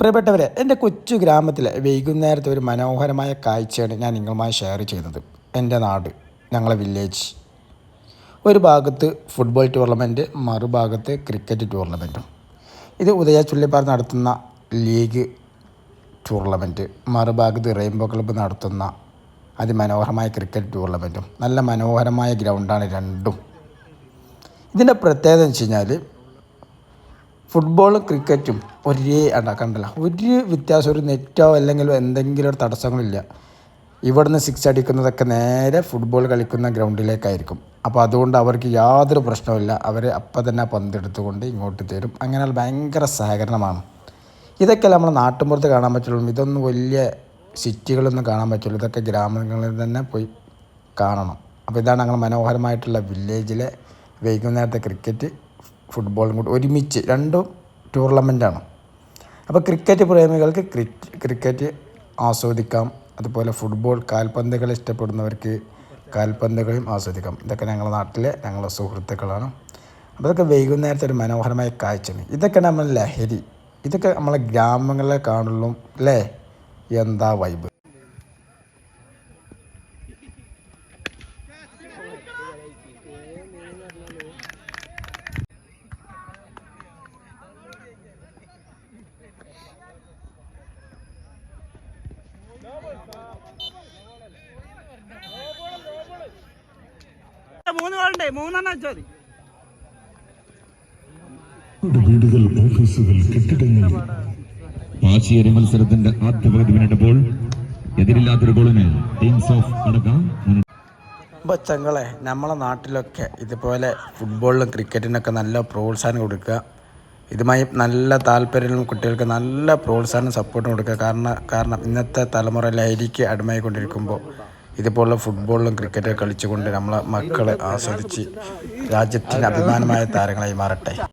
പ്രിയപ്പെട്ടവരെ എന്റെ കൊച്ചു ഗ്രാമത്തിലെ വൈകുന്നേരത്തെ ഒരു മനോഹരമായ കാഴ്ചയാണ് ഞാൻ നിങ്ങളുമായി ഷെയർ ചെയ്തത്. എന്റെ നാട് ഞങ്ങളെ വില്ലേജ് ഒരു ഭാഗത്ത് ഫുട്ബോൾ ടൂർണമെന്റ് മറുഭാഗത്ത് ക്രിക്കറ്റ് ടൂർണമെന്റും ഇത് ഉദയ ചുള്ളിപ്പാർ നടത്തുന്ന ലീഗ് ടൂർണമെന്റ് മറുഭാഗത്ത് റെയിൻബോ ക്ലബ്ബ് നടത്തുന്ന അതിമനോഹരമായ ക്രിക്കറ്റ് ടൂർണമെന്റും നല്ല മനോഹരമായ ഗ്രൗണ്ടാണ് രണ്ടും. ഇതിന്റെ പ്രത്യേകത എന്ന് വെച്ച് കഴിഞ്ഞാൽ ഫുട്ബോളും ക്രിക്കറ്റും ഒരേ അണ്ട കണ്ടല്ല. ഒരു വ്യത്യാസം ഒരു നെറ്റോ അല്ലെങ്കിൽ എന്തെങ്കിലും ഒരു തടസ്സങ്ങളില്ല. ഇവിടുന്ന് സിക്സ് അടിക്കുന്നതൊക്കെ നേരെ ഫുട്ബോൾ കളിക്കുന്ന ഗ്രൗണ്ടിലേക്കായിരിക്കും. അപ്പോൾ അതുകൊണ്ട് അവർക്ക് യാതൊരു പ്രശ്നവുമില്ല. അവർ അപ്പം തന്നെ പന്തെടുത്തുകൊണ്ട് ഇങ്ങോട്ട് തരും. അങ്ങനെ ഭയങ്കര സഹകരണമാണ്. ഇതൊക്കെ നമ്മൾ നാട്ടുമ്പുറത്ത് കാണാൻ പറ്റുള്ളൂ. ഇതൊന്നും വലിയ സിറ്റികളൊന്നും കാണാൻ പറ്റുള്ളൂ ഇതൊക്കെ ഗ്രാമങ്ങളിൽ തന്നെ പോയി കാണണം. അപ്പോൾ ഇതാണ് ഞങ്ങൾ മനോഹരമായിട്ടുള്ള വില്ലേജിലെ വൈകുന്നേരത്തെ ക്രിക്കറ്റ്. ഫുട്ബോളും കൂടി ഒരുമിച്ച് രണ്ടും ടൂർണമെന്റാണ് അപ്പോൾ ക്രിക്കറ്റ് പ്രേമികൾക്ക് ക്രിക്കറ്റ് ആസ്വദിക്കാം. അതുപോലെ ഫുട്ബോൾ കാൽപന്തുകൾ ഇഷ്ടപ്പെടുന്നവർക്ക് കാൽപന്തുകളും ആസ്വദിക്കാം. ഇതൊക്കെ ഞങ്ങളുടെ നാട്ടിലെ ഞങ്ങളുടെ സുഹൃത്തുക്കളാണ്. അപ്പോൾ ഇതൊക്കെ വൈകുന്നേരത്തെ ഒരു മനോഹരമായ കാഴ്ചയാണ്. ഇതൊക്കെ നമ്മൾ ലഹരി ഇതൊക്കെ നമ്മളെ ഗ്രാമങ്ങളിലെ കാണുള്ളൂ അല്ലേ? എന്താ വൈബ് മൂന്ന് ഗോളുണ്ട്. മൂന്നെണ്ണം വെച്ചാൽ മതി. വീടുകൾ ഓഫീസുകൾ കെട്ടിടങ്ങൾ വാശിയേറിയ മത്സരത്തിന്റെ ആദ്യ പകുതി പിന്നിട്ടപ്പോൾ എതിരില്ലാത്തൊരു ഗോളിന് ടീംസ് ഓഫ് അടക്കം ബച്ചങ്ങളെ ചങ്ങളെ നമ്മളെ നാട്ടിലൊക്കെ ഇതുപോലെ ഫുട്ബോളിലും ക്രിക്കറ്റിനൊക്കെ നല്ല പ്രോത്സാഹനം കൊടുക്കുക. ഇതുമായി നല്ല താല്പര്യം കുട്ടികൾക്ക് നല്ല പ്രോത്സാഹനം സപ്പോർട്ടും കൊടുക്കുക. കാരണം കാരണം ഇന്നത്തെ തലമുറ അടിമയായി അടിമയായിക്കൊണ്ടിരിക്കുമ്പോൾ ഇതുപോലുള്ള ഫുട്ബോളിലും ക്രിക്കറ്റും കളിച്ചുകൊണ്ട് നമ്മളെ മക്കളെ ആസ്വദിച്ച് രാജ്യത്തിന് അഭിമാനമായ താരങ്ങളായി മാറട്ടെ.